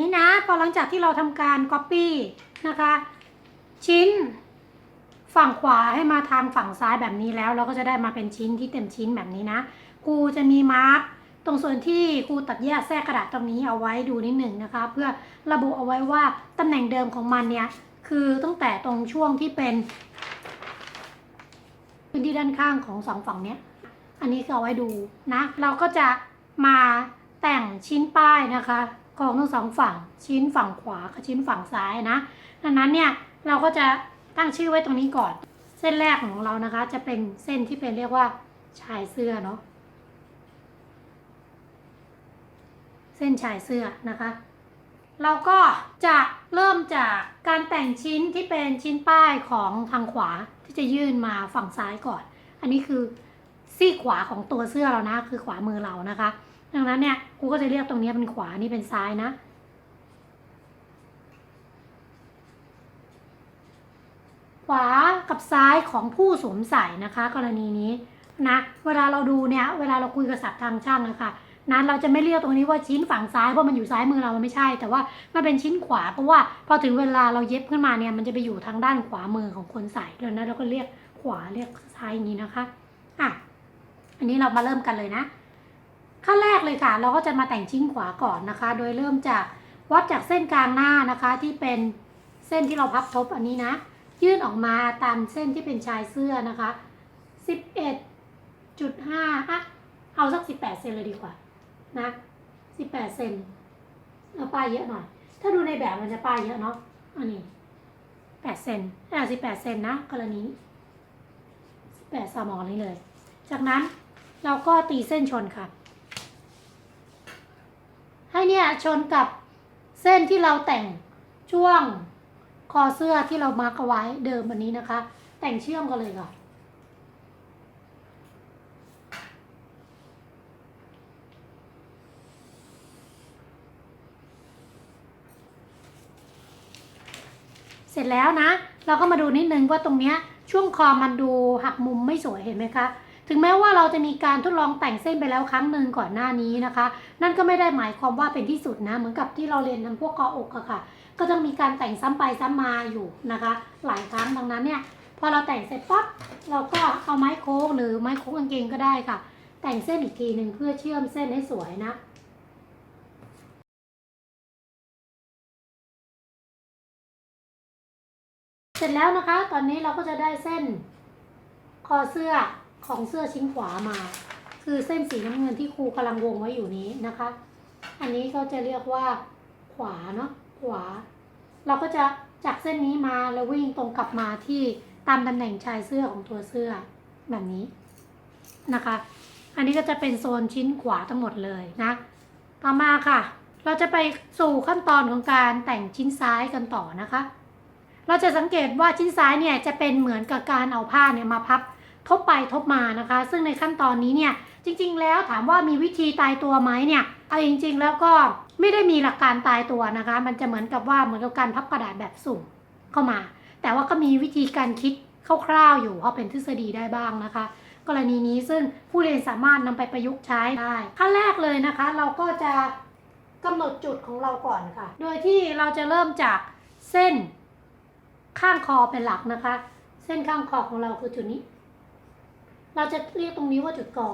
นี้นะ พอหลังจากที่เราทำการ Copy นะคะ ชิ้นฝั่งขวาให้มาทางฝั่งซ้ายแบบนี้แล้ว เราก็จะได้มาเป็นชิ้นที่เต็มชิ้นแบบนี้นะครูจะมีมาร์กตรงส่วนที่ครูตัดแยกแทรกกระดาษตรงนี้เอาไว้ดูนิดหนึ่งนะคะ เพื่อระบุเอาไว้ว่าตำแหน่งเดิมของมันเนี่ยคือตั้งแต่ตรงช่วงที่เป็นพื้นที่ด้านข้างของสองฝั่งเนี้ยอันนี้ก็เอาไว้ดูนะ เราก็จะมาแต่งชิ้นป้ายนะคะ ของทั้งสองฝั่งชิ้นฝั่งขวากับชิ้นฝั่งซ้ายนะดังนั้นเนี่ยเราก็จะตั้งชื่อไว้ตรงนี้ก่อน เส้นแรกของเรานะคะ จะเป็นเส้นที่เป็นเรียกว่าชายเสื้อเนาะเส้นชายเสื้อนะคะ เราก็จะเริ่มจากการแต่งชิ้นที่เป็นชิ้นป้ายของทางขวาที่จะยื่นมาฝั่งซ้ายก่อน อันนี้คือซีกขวาของตัวเสื้อเรานะคือขวามือเรานะคะ ดังนั้นเนี่ยครูก็จะเรียกตรงนี้เป็นขวานี่เป็นซ้ายนะ ขวากับซ้ายของผู้สวมใส่นะคะ กรณีนี้นะเวลาเราดูเนี่ยเวลาเราคุยกับศัพท์ทางช่างนะคะนั้นเราจะไม่เรียกตรงนี้ว่าชิ้นฝั่งซ้ายเพราะมันอยู่ซ้ายมือเรามันไม่ใช่ แต่ว่ามันเป็นชิ้นขวาเพราะว่าพอถึงเวลาเราเย็บขึ้นมาเนี่ยมันจะไปอยู่ทางด้านขวามือของคนใส่ดังนั้นเราก็เรียกขวาเรียกซ้ายอย่างนี้นะคะอะอันนี้เรามาเริ่มกันเลยนะ ขั้นแรกเลยค่ะ เราก็จะมาแต่งชิ้นขวาก่อนนะคะ โดยเริ่มจากวัดจากเส้นกลางหน้านะคะที่เป็นเส้นที่เราพับทบอันนี้นะ ยื่นออกมาตามเส้นที่เป็นชายเสื้อนะคะ 11.5อะเอาสัก 18 เซนเลยดีกว่านะ 18 เซนเอาป้ายเยอะหน่อย ถ้าดูในแบบมันจะป้ายเยอะเนาะอันนี้ 8 เซนอะ18 เซนนะกรณี18สมองนี้เลย จากนั้นเราก็ตีเส้นชนค่ะ ให้เนี่ยชนกับเส้นที่เราแต่งช่วงคอเสื้อที่เรามาร์กเอาไว้เดิมอันนี้นะคะ แต่งเชื่อมกันเลยค่ะเสร็จแล้วนะ เราก็มาดูนิดนึงว่าตรงเนี้ยช่วงคอมันดูหักมุมไม่สวยเห็นไหมคะ ถึงแม้ว่าเราจะมีการทดลองแต่งเส้นไปแล้วครั้งหนึ่งก่อนหน้านี้นะคะ นั่นก็ไม่ได้หมายความว่าเป็นที่สุดนะ เหมือนกับที่เราเรียนทำพวกกออกอะค่ะ ก็ต้องมีการแต่งซ้ำไปซ้ำมาอยู่นะคะ หลายครั้งดังนั้นเนี่ยพอเราแต่งเสร็จปั๊บเราก็เอาไม้โค้งหรือไม้โค้งกางเกงก็ได้ค่ะ แต่งเส้นอีกทีหนึ่งเพื่อเชื่อมเส้นให้สวยนะเสร็จแล้วนะคะ ตอนนี้เราก็จะได้เส้นคอเสื้อ ของเสื้อชิ้นขวามา คือเส้นสีน้ำเงินที่ครูกำลังวงไว้อยู่นี้นะคะ อันนี้ก็จะเรียกว่าขวาเนาะขวา เราก็จะจากเส้นนี้มาแล้ววิ่งตรงกลับมาที่ตามตำแหน่งชายเสื้อของตัวเสื้อแบบนี้นะคะ อันนี้ก็จะเป็นโซนชิ้นขวาทั้งหมดเลยนะ ต่อมาค่ะ เราจะไปสู่ขั้นตอนของการแต่งชิ้นซ้ายกันต่อนะคะ เราจะสังเกตว่าชิ้นซ้ายเนี่ยจะเป็นเหมือนกับการเอาผ้าเนี่ยมาพับ ทบไปทบมานะคะ ซึ่งในขั้นตอนนี้เนี่ยจริง ๆ แล้วถามว่ามีวิธีตายตัวไหมเนี่ยเอาจริง ๆ แล้วก็ไม่ได้มีหลักการตายตัวนะคะ มันจะเหมือนกับว่าเหมือนกับการพับกระดาษแบบสุ่มเข้ามา แต่ว่าก็มีวิธีการคิดคร่าวๆอยู่พราะเป็นทฤษฎีได้บ้างนะคะ กรณีนี้ซึ่งผู้เรียนสามารถนำไปประยุกต์ใช้ได้ขั้นแรกเลยนะคะ เราก็จะกำหนดจุดของเราก่อนค่ะ โดยที่เราจะเริ่มจากเส้นข้างคอเป็นหลักนะคะ เส้นข้างคอของเราคือจุดนี้ เราจะเรียกตรงนี้ว่าจุดกอ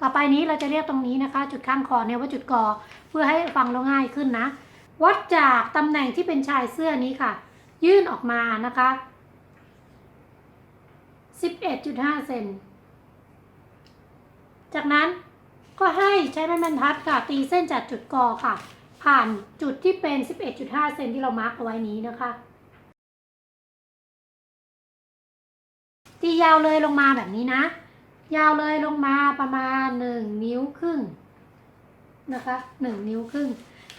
ต่อไปนี้เราจะเรียกตรงนี้นะคะ จุดข้างคอเนี่ยว่าจุดกอเพื่อให้ฟังเราง่ายขึ้นนะ วัดจากตำแหน่งที่เป็นชายเสื้อนี้ค่ะ ยื่นออกมานะคะ11.5เซน จากนั้นก็ให้ใช้ไม้บรรทัดค่ะ ตีเส้นจากจุดกอค่ะ ผ่านจุดที่เป็น 11.5 เซนที่เรามาร์กเอาไว้นี้นะคะ ตียาวเลยลงมาแบบนี้นะ ยาวเลยลงมาประมาณหนึ่งนิ้วครึ่งนะคะหนึ่งนิ้วครึ่ง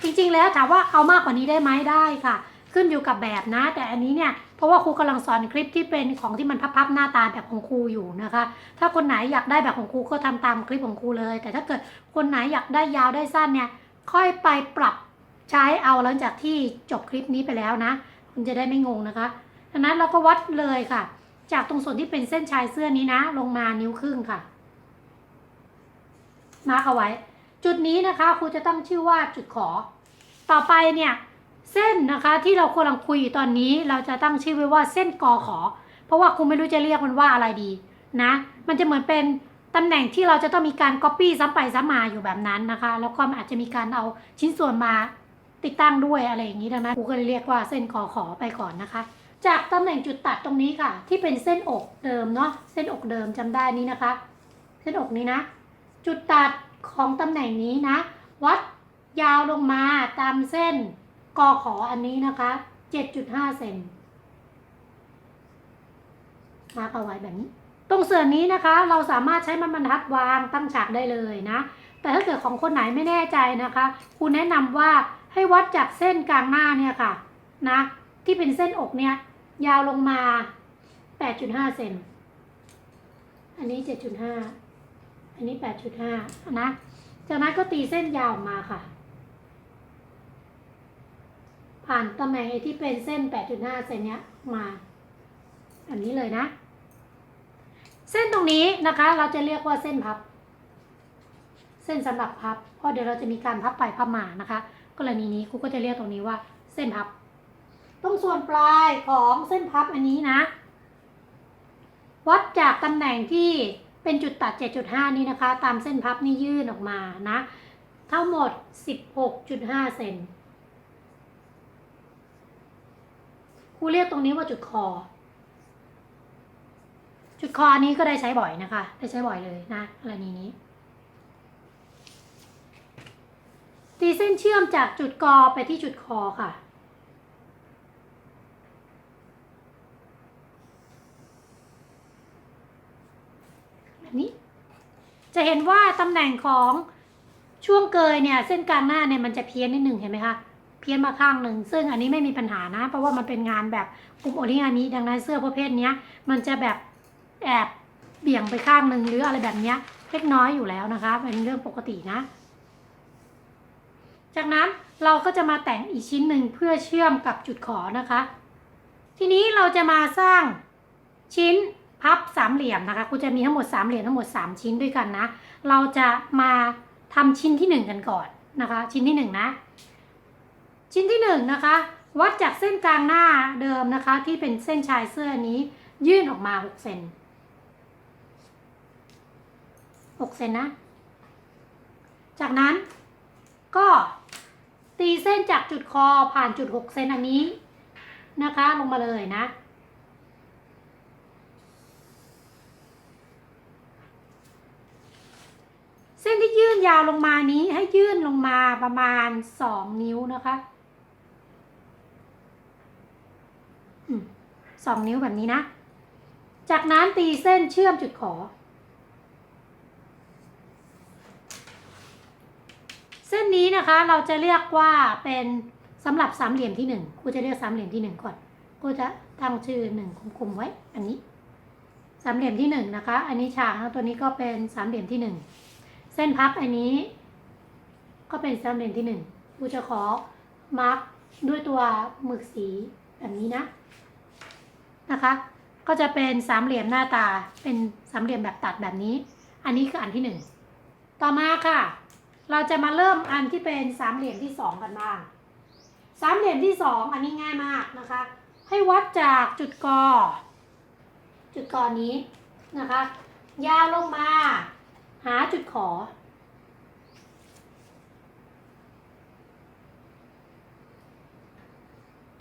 จริงๆแล้วถามว่าเอามากกว่านี้ได้ไหมได้ค่ะ ขึ้นอยู่กับแบบนะ แต่อันนี้เนี่ยเพราะว่าครูกำลังสอนคลิปที่เป็นของที่มันพับๆหน้าตาแบบของครูอยู่นะคะ ถ้าคนไหนอยากได้แบบของครูก็ทำตามคลิปของครูเลย แต่ถ้าเกิดคนไหนอยากได้ยาวได้สั้นเนี่ยค่อยไปปรับใช้เอาหลังจากที่จบคลิปนี้ไปแล้วนะ คุณจะได้ไม่งงนะคะดังนั้นเราก็วัดเลยค่ะ จากตรงส่วนที่เป็นเส้นชายเสื้อนี้นะ ลงมานิ้วครึ่งค่ะ มาร์กเอาไว้ จุดนี้นะคะครูจะตั้งชื่อว่าจุดขอ ต่อไปเนี่ย เส้นนะคะที่เรากำลังคุยอยู่ตอนนี้ เราจะตั้งชื่อไว้ว่าเส้นกอขอ เพราะว่าครูไม่รู้จะเรียกมันว่าอะไรดีนะ มันจะเหมือนเป็นตำแหน่งที่เราจะต้องมีการ Copy ซ้ำไปซ้ำมาอยู่แบบนั้นนะคะ แล้วก็อาจจะมีการเอาชิ้นส่วนมาติดตั้งด้วยอะไรอย่างนี้ดังนั้นครูก็เลยเรียกว่าเส้นกอขอไปก่อนนะคะ จากตำแหน่งจุดตัดตรงนี้ค่ะ ที่เป็นเส้นอกเดิมเนาะเส้นอกเดิมจำได้นี้นะคะ เส้นอกนี้นะ จุดตัดของตำแหน่งนี้นะ วัดยาวลงมาตามเส้นกอขออันนี้นะคะ 7.5 เซนมาเอาไว้แบบนี้ ตรงเส่วนนี้นะคะ เราสามารถใช้มันบรรทัดวางตั้งฉากได้เลยนะ แต่ถ้าเกิดของคนไหนไม่แน่ใจนะคะ ครูแนะนำว่าให้วัดจากเส้นกลางหน้าเนี่ยค่ะนะ ที่เป็นเส้นอกเนี่ย ยาวลงมา 8.5 เซน อันนี้ 7.5 อันนี้ 8.5 นะ จากนั้นก็ตีเส้นยาวออกมาค่ะ ผ่านตำแหน่งไอที่เป็นเส้น 8.5 เซนเนี้ยมาอันนี้เลยนะ เส้นตรงนี้นะคะ เราจะเรียกว่าเส้นพับ เส้นสำหรับพับ เพราะเดี๋ยวเราจะมีการพับไปพับมานะคะ กรณีนี้ครูก็จะเรียกตรงนี้ว่าเส้นพับ ตรงส่วนปลายของเส้นพับอันนี้นะ วัดจากตำแหน่งที่เป็นจุดตัด 7.5 นี้นะคะ ตามเส้นพับนี่ยื่นออกมานะ ทั้งหมด 16.5 เซนครูเรียกตรงนี้ว่าจุดคอ จุดคออันนี้ก็ได้ใช้บ่อยนะคะ ได้ใช้บ่อยเลยนะกรณีนี้ ตีเส้นเชื่อมจากจุดกอไปที่จุดคอค่ะ แบบนี้ จะเห็นว่าตำแหน่งของช่วงเกยเนี่ยเส้นกลางหน้าเนี่ยมันจะเพี้ยนนิดหนึ่งเห็นไหมคะเพี้ยนมาข้างหนึ่งซึ่งอันนี้ไม่มีปัญหานะ เพราะว่ามันเป็นงานแบบกลุ่มโอริงามิดังนั้นเสื้อประเภทนี้มันจะแบบแอบเบี่ยงไปข้างหนึ่งหรืออะไรแบบนี้เล็กน้อยอยู่แล้วนะคะ เป็นเรื่องปกตินะ จากนั้นเราก็จะมาแต่งอีกชิ้นหนึ่งเพื่อเชื่อมกับจุดขอนะคะ ทีนี้เราจะมาสร้างชิ้น พับสามเหลี่ยมนะคะครูจะมีทั้งหมดสามเหลี่ยมทั้งหมดสามชิ้นด้วยกันนะ เราจะมาทำชิ้นที่หนึ่งกันก่อนนะคะ ชิ้นที่หนึ่งนะ ชิ้นที่หนึ่งนะคะ วัดจากเส้นกลางหน้าเดิมนะคะ ที่เป็นเส้นชายเสื้อนี้ ยื่นออกมาหกเซนหกเซนนะ จากนั้นก็ตีเส้นจากจุดคอผ่านจุดหกเซนอันนี้นะคะ ลงมาเลยนะ ส้นที่ยื่นยาวลงมานี้ให้ยื่นลงมาประมาณสองนิ้วนะคะสองนิ้วแบบนี้นะ จากนั้นตีเส้นเชื่อมจุดขอ เส้นนี้นะคะเราจะเรียกว่าเป็นสำหรับสามเหลี่ยมที่หนึ่งครูจะเรียกสามเหลี่ยมที่หนึ่งก่อนครูจะตั้งชื่อหนึ่งคุมๆไว้ อันนี้ สามเหลี่ยมที่หนึ่งนะคะ อันนี้ฉากนะตัวนี้ก็เป็นสามเหลี่ยมที่หนึ่ง เส้นพับอันนี้ ก็เป็นสามเหลี่ยมที่หนึ่งครูจะขอมาร์กด้วยตัวหมึกสีแบบนี้นะ นะคะ ก็จะเป็นสามเหลี่ยมหน้าตา เป็นสามเหลี่ยมแบบตัดแบบนี้ อันนี้คืออันที่หนึ่ง ต่อมาค่ะ เราจะมาเริ่มอันที่เป็นสามเหลี่ยมที่สองกันบ้าง สามเหลี่ยมที่สองอันนี้ง่ายมากนะคะ ให้วัดจากจุดกอ จุดกอนี้นะคะ ยาวลงมา หาจุดขอ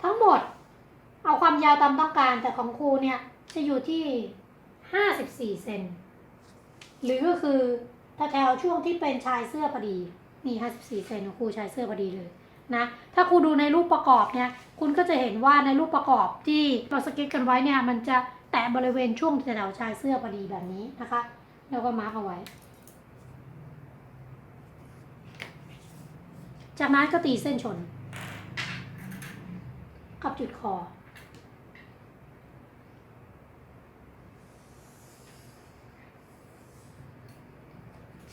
ทั้งหมด เอาความยาวตามต้องการแต่ของครูเนี่ย จะอยู่ที่ห้าสิบสี่เซนหรือก็คือแถวๆช่วงที่เป็นชายเสื้อพอดี นี่ห้าสิบสี่เซนของครูชายเสื้อพอดีเลยนะถ้าครูดูในรูปประกอบเนี่ย คุณก็จะเห็นว่าในรูปประกอบที่เราสเก็ตกันไว้เนี่ย มันจะแตะบริเวณช่วงแถวๆชายเสื้อพอดีแบบนี้นะคะ แล้วก็มาร์กเอาไว้ จากนั้นก็ตีเส้นชน กับจุดคอ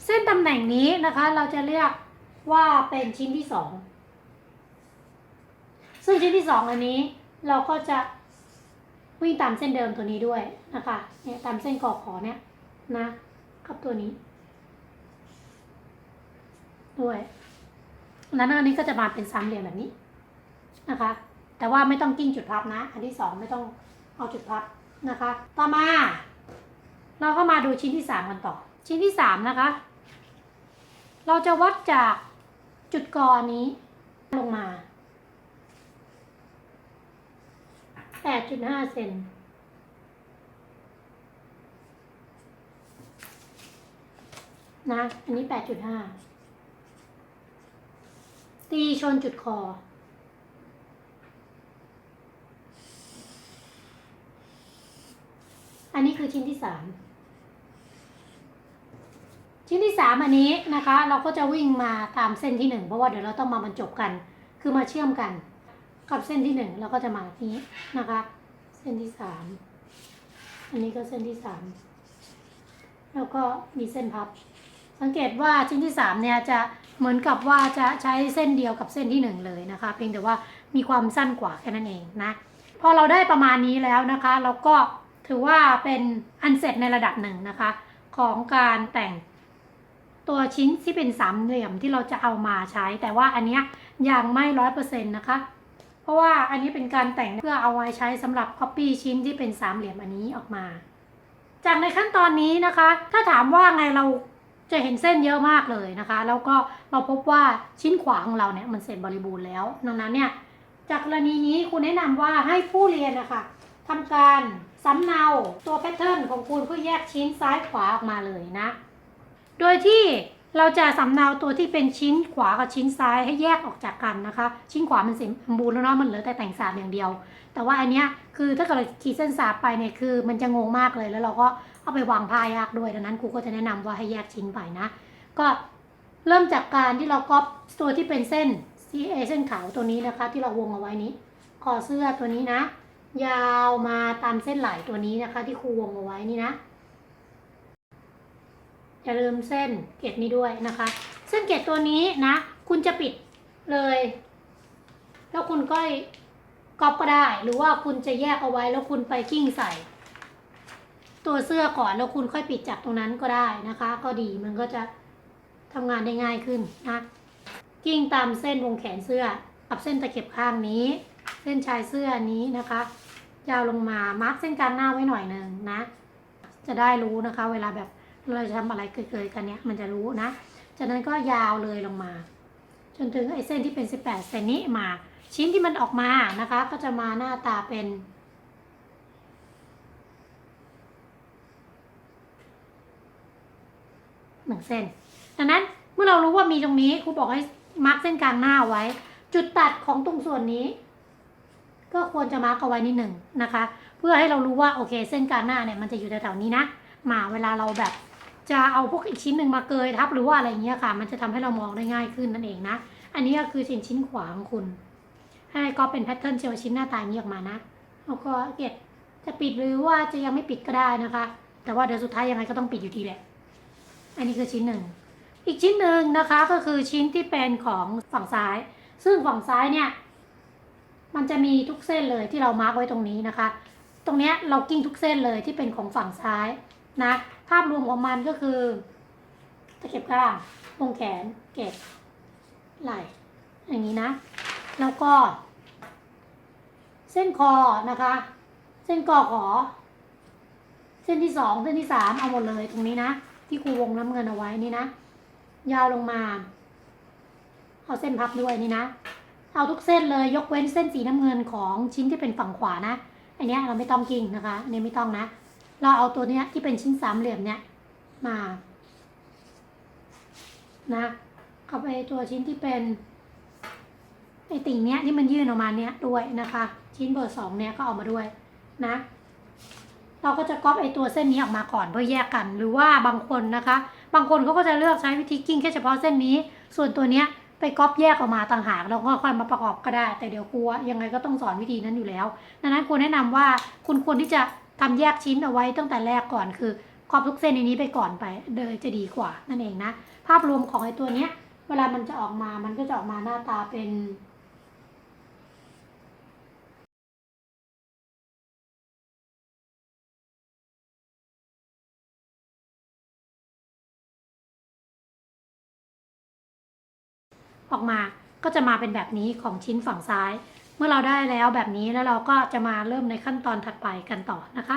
เส้นตำแหน่งนี้นะคะ เราจะเรียกว่าเป็นชิ้นที่สอง ซึ่งชิ้นที่สองอันนี้เราก็จะวิ่งตามเส้นเดิมตัวนี้ด้วยนะคะ เนี่ยตามเส้นกอกขอเนี่ยนะ กับตัวนี้ ด้วย นั้นอันนี้ก็จะมาเป็นสามเหลี่ยมแบบนี้นะคะ แต่ว่าไม่ต้องกิ้งจุดพับนะ อันที่สองไม่ต้องเอาจุดพับนะคะ ต่อมา เราก็มาดูชิ้นที่สามกันต่อ ชิ้นที่สามนะคะ เราจะวัดจากจุดกอนนี้ลงมา8.5เซนนะ อันนี้8.5 ตีชนจุดคอ อันนี้คือชิ้นที่สามชิ้นที่สามอันนี้นะคะ เราก็จะวิ่งมาตามเส้นที่หนึ่งเพราะว่าเดี๋ยวเราต้องมาบรรจบกัน คือมาเชื่อมกัน กับเส้นที่หนึ่งเราก็จะมาที่นี้นะคะ เส้นที่สามอันนี้ก็เส้นที่สามแล้วก็มีเส้นพับ สังเกตว่าชิ้นที่สามเนี่ยจะเหมือนกับว่าจะใช้เส้นเดียวกับเส้นที่หนึ่งเลยนะคะ เพียงแต่ว่ามีความสั้นกว่าแค่นั้นเองนะพอเราได้ประมาณนี้แล้วนะคะ เราก็ถือว่าเป็นอันเสร็จในระดับหนึ่งนะคะ ของการแต่งตัวชิ้นที่เป็นสามเหลี่ยมที่เราจะเอามาใช้ แต่ว่าอันเนี้ยยังไม่ร้อยเปอร์เซ็นต์นะคะ เพราะว่าอันนี้เป็นการแต่งเพื่อเอาไว้ใช้สำหรับ copy ชิ้นที่เป็นสามเหลี่ยมอันนี้ออกมา จากในขั้นตอนนี้นะคะ ถ้าถามว่าไงเรา จะเห็นเส้นเยอะมากเลยนะคะ แล้วก็เราพบว่าชิ้นขวาของเราเนี่ยมันเสร็จบริบูรณ์แล้ว ดังนั้นเนี่ยจากกรณีนี้คุณแนะนำว่าให้ผู้เรียนนะคะทำการสำเนาตัวแพทเทิร์นของคุณเพื่อแยกชิ้นซ้ายขวาออกมาเลยนะ โดยที่เราจะสำเนาตัวที่เป็นชิ้นขวากับชิ้นซ้ายให้แยกออกจากกันนะคะ ชิ้นขวามันเสมบูรณ์แล้วเนาะมันเหลือแต่แต่งสามอย่างเดียว แต่ว่าอันเนี้ยคือถ้าเกิดเราขีดเส้นสาบไปเนี่ยคือ มันจะงงมากเลยแล้วเราก็เอาไปวางพายากด้วยดังนั้นครูก็จะแนะนำว่าให้แยกชิ้นไปนะ ก็เริ่มจากการที่เราก๊อปตัวที่เป็นเส้น CA เส้นขาวตัวนี้นะคะ ที่เราวงเอาไว้นี้คอเสื้อตัวนี้นะ ยาวมาตามเส้นไหลตัวนี้นะคะ ที่ครูวงเอาไว้นี่นะอย่าลืมเส้นเกตนี้ด้วยนะคะ เส้นเกตตัวนี้นะ คุณจะปิดเลย แล้วคุณก็ ก๊อปก็ได้ หรือว่าคุณจะแยกเอาไว้แล้วคุณไปกิ้งใส่ ตัวเสื้อก่อนแล้วคุณค่อยปิดจากตรงนั้นก็ได้นะคะ ก็ดีมันก็จะทำงานได้ง่ายขึ้นนะกิ้งตามเส้นวงแขนเสื้อกับเส้นตะเข็บข้างนี้ เส้นชายเสื้อนี้นะคะ ยาวลงมามาร์กเส้นกลางหน้าไว้หน่อยหนึ่งนะ จะได้รู้นะคะ เวลาแบบเราจะทำอะไรเกยๆกันเนี้ยมันจะรู้นะ จากนั้นก็ยาวเลยลงมา จนถึงไอ้เส้นที่เป็น 18เซนนี้มา ชิ้นที่มันออกมานะคะ ก็จะมาหน้าตาเป็น หนึ่งเส้น ดังนั้นเมื่อเรารู้ว่ามีตรงนี้ครูบอกให้มาร์กเส้นกลางหน้าไว้ จุดตัดของตรงส่วนนี้ ก็ควรจะมาร์กเอาไว้นิดหนึ่งนะคะ เพื่อให้เรารู้ว่าโอเค เส้นกลางหน้าเนี่ยมันจะอยู่แถวๆนี้นะมาเวลาเราแบบจะเอาพวกอีกชิ้นหนึ่งมาเกยทับหรือว่าอะไรเงี้ยค่ะ มันจะทำให้เรามองได้ง่ายขึ้นนั่นเองนะ อันนี้ก็คือชิ้นชิ้นขวาของคุณ ให้ก็เป็นแพทเทิร์นเชลชิ้นหน้าตาอย่างนี้ออกมานะแล้วก็เก็บจะปิดหรือว่าจะยังไม่ปิดก็ได้นะคะ แต่ว่าเดี๋ยวสุดท้ายยังไงก็ต้องปิดอยู่ดีแหละ อันนี้คือชิ้นหนึ่ง อีกชิ้นหนึ่งนะคะก็คือชิ้นที่เป็นของฝั่งซ้าย ซึ่งฝั่งซ้ายเนี่ย มันจะมีทุกเส้นเลยที่เรามาร์กไว้ตรงนี้นะคะ ตรงเนี้ยเรากิ้งทุกเส้นเลยที่เป็นของฝั่งซ้ายนะ ภาพรวมของมันก็คือตะเข็บข้างวงแขน เก็บไหล่อย่างนี้นะ แล้วก็ เส้นคอนะคะ เส้นกอขอ เส้นที่สองเส้นที่สามเอาหมดเลยตรงนี้นะ ที่ครูวงน้ำเงินเอาไว้นี่นะ ยาวลงมา เอาเส้นพับด้วยนี่นะ เอาทุกเส้นเลยยกเว้นเส้นสีน้ำเงินของชิ้นที่เป็นฝั่งขวานะอันนี้เราไม่ต้องกิ้งนะคะอันนี้ไม่ต้องนะ เราเอาตัวเนี้ยที่เป็นชิ้นสามเหลี่ยมเนี้ยมานะเข้าไปตัวชิ้นที่เป็น ไอติ่งเนี้ยที่มันยื่นออกมาเนี้ยด้วยนะคะ ชิ้นเบอร์สองเนี้ยก็เอามาด้วยนะ เราก็จะก๊อปไอตัวเส้นนี้ออกมาก่อนเพื่อแยกกัน หรือว่าบางคนนะคะ บางคนเขาก็จะเลือกใช้วิธีกิ้งแค่เฉพาะเส้นนี้ ส่วนตัวเนี้ยไปก๊อปแยกออกมาต่างหากแล้วก็ค่อยมาประกอบก็ได้ แต่เดี๋ยวครูยังไงก็ต้องสอนวิธีนั้นอยู่แล้วดังนั้นครูแนะนำว่าคุณควรที่จะทำแยกชิ้นเอาไว้ตั้งแต่แรกก่อนคือก๊อปทุกเส้นในนี้ไปก่อนไปเลยจะดีกว่านั่นเองนะ ภาพรวมของไอตัวเนี้ยเวลามันจะออกมามันก็จะออกมาหน้าตาเป็น ออกมา ก็จะมาเป็นแบบนี้ของชิ้นฝั่งซ้าย เมื่อเราได้แล้วแบบนี้แล้วเราก็จะมาเริ่มในขั้นตอนถัดไปกันต่อนะคะ